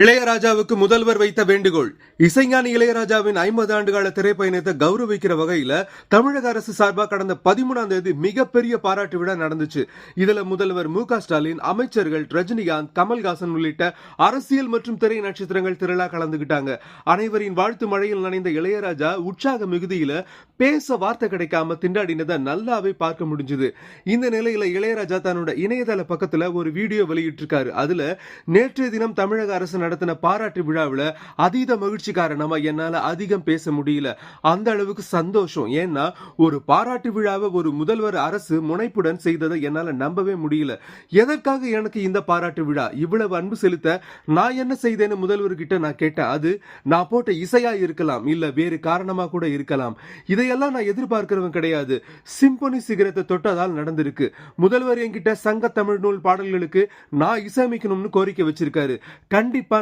இளையராஜாவுக்கு முதல்வர் வைத்த வேண்டுகோள். இசைஞானி இளையராஜாவின் ஐம்பது ஆண்டுகால திரைப்பயணத்தை கௌரவிக்கிற வகையில தமிழக அரசு சார்பாக கடந்த பதிமூணாம் தேதி மிகப்பெரிய பாராட்டு விழா நடந்துச்சு. இதுல முதல்வர் மு ஸ்டாலின் அமைச்சர்கள் ரஜினிகாந்த் கமல்ஹாசன் உள்ளிட்ட அரசியல் மற்றும் திரை நட்சத்திரங்கள் திரளா கலந்துகிட்டாங்க. அனைவரின் வாழ்த்து மழையில் நனைந்த இளையராஜா உற்சாக மிகுதியில பேச வார்த்தை கிடைக்காம திண்டாடினதை நல்லாவே பார்க்க முடிஞ்சது. இந்த நிலையில இளையராஜா தன்னோட இணையதள பக்கத்துல ஒரு வீடியோ வெளியிட்டிருக்காரு. அதுல நேற்றைய தினம் தமிழக அரசு நடத்தின பாராட்டு விழாவில் அதீத மகிழ்ச்சி காரணமா என்னால அதிகம் பேச முடியல. அந்த அளவுக்கு சந்தோஷம். ஏன்னா ஒரு பாராட்டு விழாவை ஒரு முதல்வர் அரசு முனைப்புடன் செய்ததை என்னால் நம்பவே முடியல. எதற்காக எனக்கு இந்த பாராட்டு விழா? இவ்வளவு அன்பு செலுத்த நான் என்ன செய்தேன்னு முதல்வர்கிட்ட நான் கேட்டேன். அது நான் போட்ட இசையா இருக்கலாம் இல்ல வேறு காரணமா கூட இருக்கலாம். இதையெல்லாம் நான் எதிர்பார்க்கிறவன் கிடையாது. சிம்பொனி சிகரத்தை தொட்டதால் நடந்திருக்கு. முதல்வர் என்கிட்ட சங்க தமிழ் நூல் பாடல்களுக்கு நான் இசையமைக்கணும்னு கோரிக்கை வச்சிருக்காரு. கண்டிப்பா